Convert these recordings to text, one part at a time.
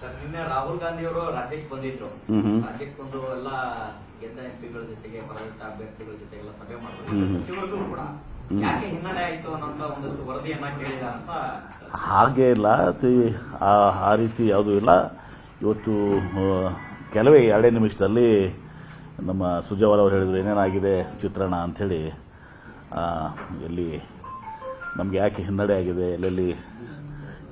Sir ನಿನ್ನೆ ರಾಹುಲ್ ಗಾಂಧಿ ಅವರು ರಾಜ್ಯಕ್ಕೆ ಬಂದಿದ್ರು. ರಾಜ್ಯಕ್ಕೆ ಬಂದು ಎಲ್ಲ ಗೆದ್ದ ಎಂಪಿಗಳ ಜೊತೆಗೆ ಪರವಿಟ್ಟ ಅಭ್ಯರ್ಥಿಗಳ ಜೊತೆ ಎಲ್ಲ ಸಭೆ ಮಾಡಿದ್ರು. ಸಚಿವರಿಗೂ ಕೂಡ. ಯಾಕೆ ಹಿನ್ನಡೆ ಆಯ್ತು ಅನ್ನೋಂತ ಒಂದಷ್ಟು ವರದಿಯನ್ನ ಕೇಳಿದ ಅಂತ ಹಾಗೆ ಇಲ್ಲ. ಆ ರೀತಿ ಯಾವುದೂ ಇಲ್ಲ. ಇವತ್ತು ಕೆಲವೇ ಎರಡೇ ನಿಮಿಷದಲ್ಲಿ ನಮ್ಮ ಸುಜಾವರ್ ಅವರು ಹೇಳಿದ್ರು ಏನೇನಾಗಿದೆ ಚಿತ್ರಣ? ಅಂಥೇಳಿ ಎಲ್ಲಿ ನಮಗೆ ಯಾಕೆ ಹಿನ್ನಡೆ ಆಗಿದೆ ಎಲ್ಲೆಲ್ಲಿ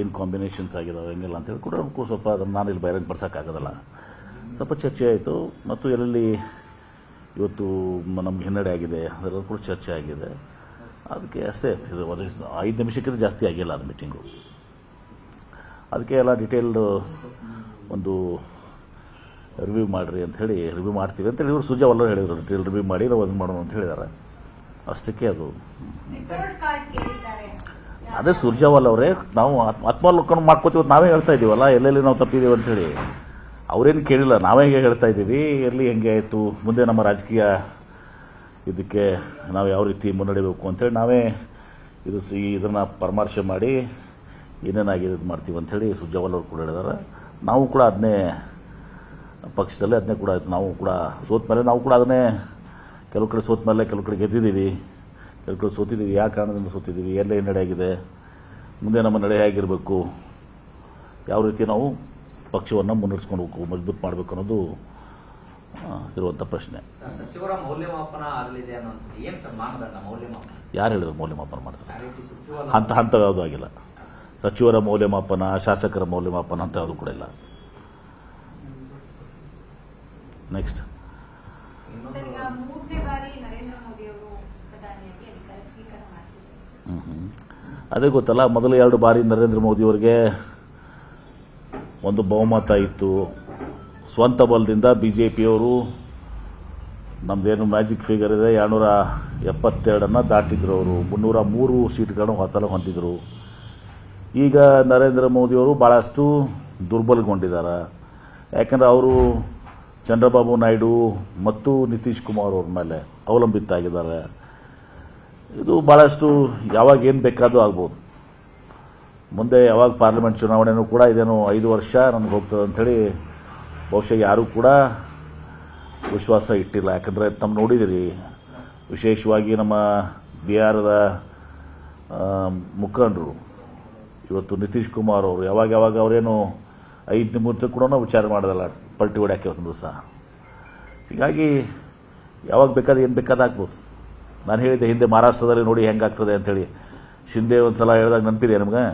ಏನು ಕಾಂಬಿನೇಷನ್ಸ್ ಆಗಿದಾವೆ, ಹೆಂಗೆಲ್ಲ ಅಂತೇಳಿ ಕೂಡ ಸ್ವಲ್ಪ ಅದನ್ನು ನಾನು ಇಲ್ಲಿ ಬಹಿರಂಗ ಪಡಿಸೋಕ್ಕಾಗೋದಲ್ಲ. ಸ್ವಲ್ಪ ಚರ್ಚೆ ಆಯಿತು. ಮತ್ತು ಎಲ್ಲೆಲ್ಲಿ ಇವತ್ತು ನಮ್ಗೆ ಹಿನ್ನಡೆ ಆಗಿದೆ ಅದೆಲ್ಲ ಕೂಡ ಚರ್ಚೆ ಆಗಿದೆ. ಅದಕ್ಕೆ ಅಷ್ಟೇ, ಇದು ಒಂದು ಐದು ನಿಮಿಷಕ್ಕಿಂತ ಜಾಸ್ತಿ ಆಗಿಲ್ಲ ಅದು ಮೀಟಿಂಗು ಅದಕ್ಕೆ ಎಲ್ಲ ಡಿಟೇಲ್ಡ್ ಒಂದು ರಿವ್ಯೂ ಮಾಡಿರಿ ಅಂಥೇಳಿ ರಿವ್ಯೂ ಮಾಡ್ತೀವಿ ಅಂತೇಳಿ ಇವರು ಸುಜಾವಲ್ಲ ಹೇಳಿದರು. ಡಿಟೇಲ್ ರಿವ್ಯೂ ಮಾಡಿ, ನಾವು ಒಂದು ಮಾಡೋಣ ಅಂತ ಹೇಳಿದ್ದಾರೆ ಅಷ್ಟಕ್ಕೆ ಅದು. ಅದೇ ಸುರ್ಜಾವಲ್ ಅವರೇ, ನಾವು ಆತ್ಮ- ಆತ್ಮಾವಲೋಕನ ಮಾಡ್ಕೋತೀವಿ ನಾವೇ ಹೇಳ್ತಾ ಇದ್ದೀವಲ್ಲ, ಎಲ್ಲೆಲ್ಲಿ ನಾವು ತಪ್ಪಿದ್ದೀವಿ ಅಂತೇಳಿ ಅವರೇನು ಕೇಳಿಲ್ಲ, ನಾವೇ ಹೇಳ್ತಾ ಇದ್ದೀವಿ. ಎಲ್ಲಿ ಹೆಂಗೆ ಆಯಿತು? ಮುಂದೆ ನಮ್ಮ ರಾಜಕೀಯ ಇದಕ್ಕೆ ನಾವು ಯಾವ ರೀತಿ ಮುನ್ನಡಿಬೇಕು ಅಂತೇಳಿ ನಾವೇ ಇದು ಸಿ ಇದನ್ನು ಪರಾಮರ್ಶೆ ಮಾಡಿ ಏನೇನಾಗಿದೆ ಇದು ಮಾಡ್ತೀವಿ ಅಂಥೇಳಿ ಸುರ್ಜಾವಲ್ ಅವರು ಕೂಡ ಹೇಳಿದಾರೆ. ನಾವು ಕೂಡ ಅದನ್ನೇ ಪಕ್ಷದಲ್ಲಿ, ಅದನ್ನೇ ಕೂಡ ನಾವು ಕೂಡ ಸೋತ ಮೇಲೆ ನಾವು ಕೂಡ ಅದನ್ನೇ ಕೆಲವು ಕಡೆ ಸೋತ ಮೇಲೆ ಕೆಲವು ಕಡೆ ಗೆದ್ದಿದ್ದೀವಿ. ಕೆಲವು ಕಡೆ ಸೋತಿದ್ದೀವಿ ಯಾವ ಕಾರಣದಿಂದ ಸೋತಿದ್ದೀವಿ ಎಲ್ಲ ಏನು ನಡೆ ಆಗಿದೆ? ಮುಂದೆ ನಮ್ಮ ನಡೆ ಹೇಗಿರಬೇಕು? ಯಾವ ರೀತಿ ನಾವು ಪಕ್ಷವನ್ನು ಮುನ್ನಡೆಸ್ಕೊಂಡು ಹೋಗ್ಬೇಕು ಮಜಬೂತ್ ಮಾಡಬೇಕು ಅನ್ನೋದು ಇರುವಂಥ ಪ್ರಶ್ನೆ. ಯಾರು ಹೇಳಿದ್ರು ಮೌಲ್ಯಮಾಪನ ಮಾಡ್ತಾರೆ ಹಂತ ಹಂತ ಯಾವುದೂ ಆಗಿಲ್ಲ. ಸಚಿವರ ಮೌಲ್ಯಮಾಪನ ಶಾಸಕರ ಮೌಲ್ಯಮಾಪನ ಅಂತ ಯಾವುದು ಕೂಡ ಇಲ್ಲ. ನೆಕ್ಸ್ಟ್ ಅದೇ ಗೊತ್ತಲ್ಲ, ಮೊದಲು ಎರಡು ಬಾರಿ ನರೇಂದ್ರ ಮೋದಿಯವರಿಗೆ ಒಂದು ಬಹುಮತ ಇತ್ತು. ಸ್ವಂತ ಬಲದಿಂದ ಬಿ ಜೆ ಪಿಯವರು ನಮ್ಮದೇನು ಮ್ಯಾಜಿಕ್ ಫಿಗರ್ ಇದೆ, ಎರಡುನೂರ ಎಪ್ಪತ್ತೆರಡನ್ನು ದಾಟಿದ್ರು ಅವರು. ಮುನ್ನೂರ ಮೂರು ಸೀಟ್ಗಳನ್ನು ಹೊಸಲ ಹೊಂದಿದ್ರು. ಈಗ ನರೇಂದ್ರ ಮೋದಿಯವರು ಭಾಳಷ್ಟು ದುರ್ಬಲಗೊಂಡಿದ್ದಾರೆ. ಯಾಕಂದರೆ ಅವರು ಚಂದ್ರಬಾಬು ನಾಯ್ಡು ಮತ್ತು ನಿತೀಶ್ ಕುಮಾರ್ ಅವ್ರ ಮೇಲೆ ಅವಲಂಬಿತ ಆಗಿದ್ದಾರೆ ಇದು ಭಾಳಷ್ಟು ಯಾವಾಗ ಏನು ಬೇಕಾದರೂ ಆಗ್ಬೋದು. ಮುಂದೆ ಯಾವಾಗ ಪಾರ್ಲಿಮೆಂಟ್ ಚುನಾವಣೆನೂ ಕೂಡ ಇದೇನು ಐದು ವರ್ಷ ನಮ್ಗೆ ಹೋಗ್ತದೆ ಅಂಥೇಳಿ ಬಹುಶಃ ಯಾರೂ ಕೂಡ ವಿಶ್ವಾಸ ಇಟ್ಟಿಲ್ಲ. ಯಾಕಂದರೆ ತಮ್ಮ ನೋಡಿದಿರಿ, ವಿಶೇಷವಾಗಿ ನಮ್ಮ ಬಿಹಾರದ ಮುಖಂಡರು, ಇವತ್ತು ನಿತೀಶ್ ಕುಮಾರ್ ಅವರು, ಯಾವಾಗ ಯಾವಾಗ ಅವರೇನು ಐದು ನಿಮಿಷ ಕೂಡ ವಿಚಾರ ಮಾಡೋದಲ್ಲ, ಪಲ್ಟಿ ಹೊಡ್ಯಾಕೆ ಒಂದು ದಿವಸ. ಹೀಗಾಗಿ ಯಾವಾಗ ಬೇಕಾದ್ರೆ ಏನು ಬೇಕಾದ ಆಗ್ಬೋದು. ನಾನು ಹೇಳಿದ್ದೆ ಹಿಂದೆ ಮಹಾರಾಷ್ಟ್ರದಲ್ಲಿ ನೋಡಿ ಹೆಂಗಾಗ್ತದೆ ಅಂಥೇಳಿ ಶಿಂದೆ ಒಂದು ಸಲ ಹೇಳಿದಾಗ ನೆನಪಿದೆ ನಮ್ಗೆ?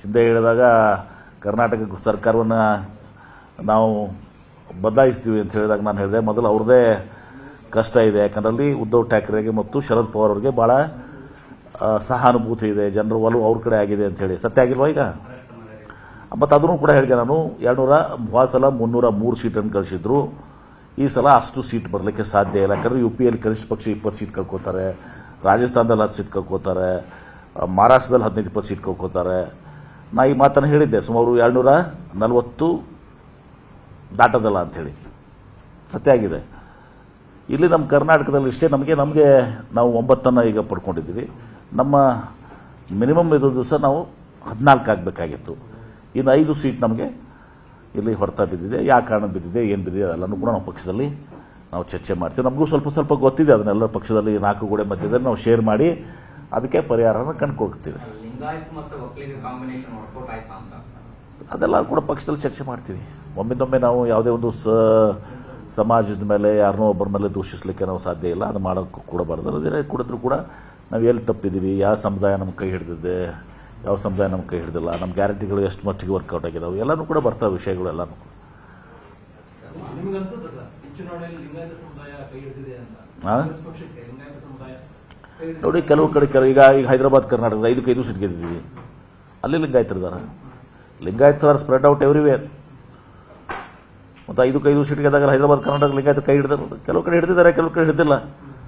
ಶಿಂದೆ ಹೇಳಿದಾಗ ಕರ್ನಾಟಕ ಸರ್ಕಾರವನ್ನು ನಾವು ಬದಲಾಯಿಸ್ತೀವಿ ಅಂತ ಹೇಳಿದಾಗ ನಾನು ಹೇಳಿದೆ. ಮೊದಲು ಅವ್ರದ್ದೇ ಕಷ್ಟ ಇದೆ. ಯಾಕಂದ್ರೆ ಅಲ್ಲಿ ಉದ್ಧವ್ ಠಾಕ್ರೆಗೆ ಮತ್ತು ಶರದ್ ಪವಾರ್ ಅವ್ರಿಗೆ ಭಾಳ ಸಹಾನುಭೂತಿ ಇದೆ. ಜನರು ಒಲವು ಅವ್ರ ಕಡೆ ಆಗಿದೆ ಅಂಥೇಳಿ ಸತ್ಯ ಆಗಿಲ್ವಾ ಈಗ? ಮತ್ತು ಅದನ್ನು ಕೂಡ ಹೇಳಿದೆ ನಾನು. ಎರಡು ನೂರ ಸಲ ಮುನ್ನೂರ ಮೂರು ಸೀಟನ್ನು ಕಳಿಸಿದ್ರು ಈ ಸಲ ಅಷ್ಟು ಸೀಟ್ ಬರಲಿಕ್ಕೆ ಸಾಧ್ಯ ಇಲ್ಲ. ಯಾಕಂದರೆ ಯು ಪಿ ಎಲ್ಲಿ ಕನಿಷ್ಠ ಪಕ್ಷ ಇಪ್ಪತ್ತು ಸೀಟ್ ಕಳ್ಕೊತಾರೆ, ರಾಜಸ್ಥಾನದಲ್ಲಿ ಹತ್ತು ಸೀಟ್ ಕಳ್ಕೊತಾರೆ ಮಹಾರಾಷ್ಟ್ರದಲ್ಲಿ ಹದಿನೈದು, ಇಪ್ಪತ್ತು ಸೀಟ್ ಕಳ್ಕೊತಾರೆ. ನಾ ಈ ಮಾತನ್ನು ಹೇಳಿದ್ದೆ, ಸುಮಾರು ಎರಡುನೂರ ನಲವತ್ತು ದಾಟದಲ್ಲ ಅಂಥೇಳಿ. ಸತ್ಯ ಆಗಿದೆ. ಇಲ್ಲಿ ನಮ್ಮ ಕರ್ನಾಟಕದಲ್ಲಿ ಇಷ್ಟೇ, ನಮಗೆ ನಮಗೆ ನಾವು ಒಂಬತ್ತನ್ನು ಈಗ ಪಡ್ಕೊಂಡಿದ್ದೀವಿ. ನಮ್ಮ ಮಿನಿಮಮ್ ಇರೋದು ದಿವಸ ನಾವು ಹದಿನಾಲ್ಕು ಆಗಬೇಕಾಗಿತ್ತು. ಇನ್ನು ಐದು ಸೀಟ್ ನಮಗೆ ಇಲ್ಲಿ ಹೊರತಾ ಬಿದ್ದಿದೆ ಯಾವ ಕಾರಣ ಬಿದ್ದಿದೆ ಏನು ಬಿದ್ದಿದೆ ಅದೆಲ್ಲನೂ ಕೂಡ ನಾವು ಪಕ್ಷದಲ್ಲಿ ನಾವು ಚರ್ಚೆ ಮಾಡ್ತೀವಿ. ನಮಗೂ ಸ್ವಲ್ಪ ಸ್ವಲ್ಪ ಗೊತ್ತಿದೆ ಅದನ್ನೆಲ್ಲ ಪಕ್ಷದಲ್ಲಿ ನಾಲ್ಕು ಗೋಡೆ ಮಧ್ಯದಲ್ಲಿ ನಾವು ಶೇರ್ ಮಾಡಿ ಅದಕ್ಕೆ ಪರಿಹಾರನ ಕಂಡುಕೊಳ್ತೀವಿ. ಅದೆಲ್ಲ ಕೂಡ ಪಕ್ಷದಲ್ಲಿ ಚರ್ಚೆ ಮಾಡ್ತೀವಿ. ಒಮ್ಮಿಂದೊಮ್ಮೆ ನಾವು ಯಾವುದೇ ಒಂದು ಸ ಸಮಾಜದ ಮೇಲೆ ಯಾರನ್ನೋ ಒಬ್ಬರ ಮೇಲೆ ದೂಷಿಸಲಿಕ್ಕೆ ನಾವು ಸಾಧ್ಯ ಇಲ್ಲ ಅದು ಮಾಡೋಕ್ಕೂ ಕೂಡ ಬಾರ್ದು ಅದೇ ಕೂಡಿದ್ರು ಕೂಡ ನಾವು ಎಲ್ಲಿ ತಪ್ಪಿದ್ದೀವಿ ಯಾವ ಸಮುದಾಯ ನಮ್ಮ ಕೈ ಹಿಡಿದಿದೆ ಯಾವ ಸಮುದಾಯ ನಮ್ಮ ಕೈ ಹಿಡಿದಿಲ್ಲ. ನಮ್ಮ ಗ್ಯಾರಂಟಿಗಳು ಎಷ್ಟು ಮಟ್ಟಿಗೆ ವರ್ಕೌಟ್ ಆಗಿದ್ದಾವೆ ಎಲ್ಲನೂ ಕೂಡ ಬರ್ತಾವೆ ವಿಷಯಗಳು ಎಲ್ಲನೂ ಕೂಡ. ನೋಡಿ ಕೆಲವು ಕಡೆ ಕೆಲವು ಈಗ ಈಗ ಹೈದರಾಬಾದ್ ಕರ್ನಾಟಕದ ಐದಕ್ಕೆ ಐದು ಸೀಟ್ ಗೆದ್ದಿದ್ದೀವಿ. ಅಲ್ಲಿ ಲಿಂಗಾಯತರಿದ್ದಾರೆ ಲಿಂಗಾಯತರ ಸ್ಪ್ರೆಡ್ ಔಟ್ ಎವ್ರಿವೇರ್ ಮತ್ತು ಐದಕ್ಕೆ ಐದು ಸೀಟ್ ಗೆದ್ದಾಗ ಹೈದರಾಬಾದ್ ಕರ್ನಾಟಕ ಲಿಂಗಾಯತ ಕೈ ಹಿಡಿದ್ರು ಕೆಲವು ಕಡೆ ಹಿಡಿದಿದ್ದಾರೆ ಕೆಲವು ಕಡೆ ಹಿಡಿದಿಲ್ಲ.